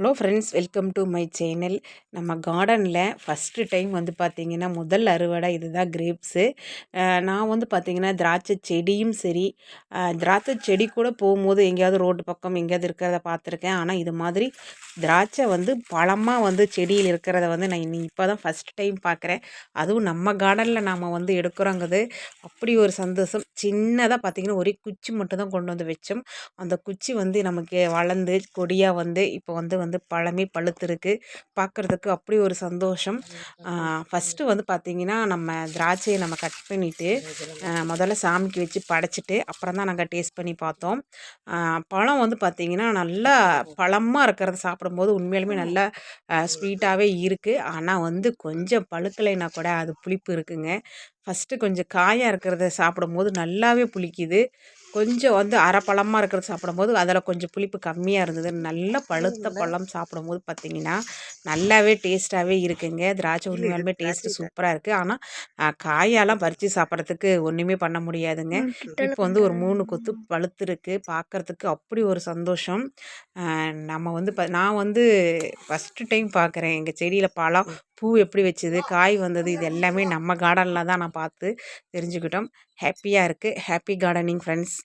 Hello friends welcome to my channel நம்ம கார்டனில் first time வந்து பார்த்திங்கன்னா முதல் அறுவடை இதுதான் கிரேப்ஸு நான் வந்து பார்த்திங்கன்னா திராட்சை செடியும் சரி திராட்சை செடி கூட போகும்போது எங்கேயாவது ரோட்டு பக்கம் எங்கேயாவது இருக்கிறத பார்த்துருக்கேன். ஆனால் இது மாதிரி திராட்சை வந்து பழமாக வந்து செடியில் இருக்கிறத வந்து நான் இன்னி இப்போ தான் ஃபஸ்ட் டைம் பார்க்குறேன் அதுவும் நம்ம கார்டனில் நாம் வந்து எடுக்கிறோங்கிறது அப்படி ஒரு சந்தோஷம். சின்னதாக பார்த்திங்கன்னா ஒரே குச்சி மட்டும் தான் கொண்டு வந்து வச்சோம். அந்த குச்சி வந்து நமக்கு வளர்ந்து கொடியாக வந்து இப்போ வந்து வந்து பழமே பழுத்திருக்கு. பார்க்குறதுக்கு அப்படி ஒரு சந்தோஷம். ஃபஸ்ட்டு வந்து பார்த்திங்கன்னா நம்ம திராட்சையை நம்ம கட் பண்ணிவிட்டு முதல்ல சாமிக்கு வச்சு படைச்சிட்டு அப்புறம் தான் நாங்கள் டேஸ்ட் பண்ணி பார்த்தோம். பழம் வந்து பார்த்திங்கன்னா நல்லா பழமாக இருக்கிறத சாப்பிடும்போது உண்மையாலுமே நல்லா ஸ்வீட்டாகவே இருக்குது ஆனால் வந்து கொஞ்சம் பழுக்கலைன்னா கூட அது புளிப்பு இருக்குங்க. ஃபஸ்ட்டு கொஞ்சம் காயாக இருக்கிறத சாப்பிடும்போது நல்லாவே புளிக்குது. கொஞ்சம் வந்து அரை பழமாக இருக்கிறத சாப்பிடும்போது அதில் கொஞ்சம் புளிப்பு கம்மியாக இருந்தது. நல்ல பழுத்த பழம் சாப்பிடும்போது பார்த்திங்கன்னா நல்லாவே டேஸ்ட்டாகவே இருக்குங்க. திராட்சை உண்மையாலுமே டேஸ்ட்டு சூப்பராக இருக்குது ஆனால் காயெல்லாம் பறித்து சாப்பிட்றதுக்கு ஒன்றுமே பண்ண முடியாதுங்க. இப்போ வந்து ஒரு மூணு கொத்து பழுத்திருக்கு. பார்க்குறதுக்கு அப்படி ஒரு சந்தோஷம். நம்ம வந்து ப நான் வந்து ஃபஸ்ட்டு டைம் பார்க்குறேன் எங்கள் செடியில் பழம் பூ எப்படி வச்சது காய் வந்தது இது எல்லாமே நம்ம கார்டனில் தான் நான் பார்த்து தெரிஞ்சுக்கிட்டோம். ஹாப்பியாக இருக்குது ஹாப்பி கார்டனிங் ஃப்ரெண்ட்ஸ்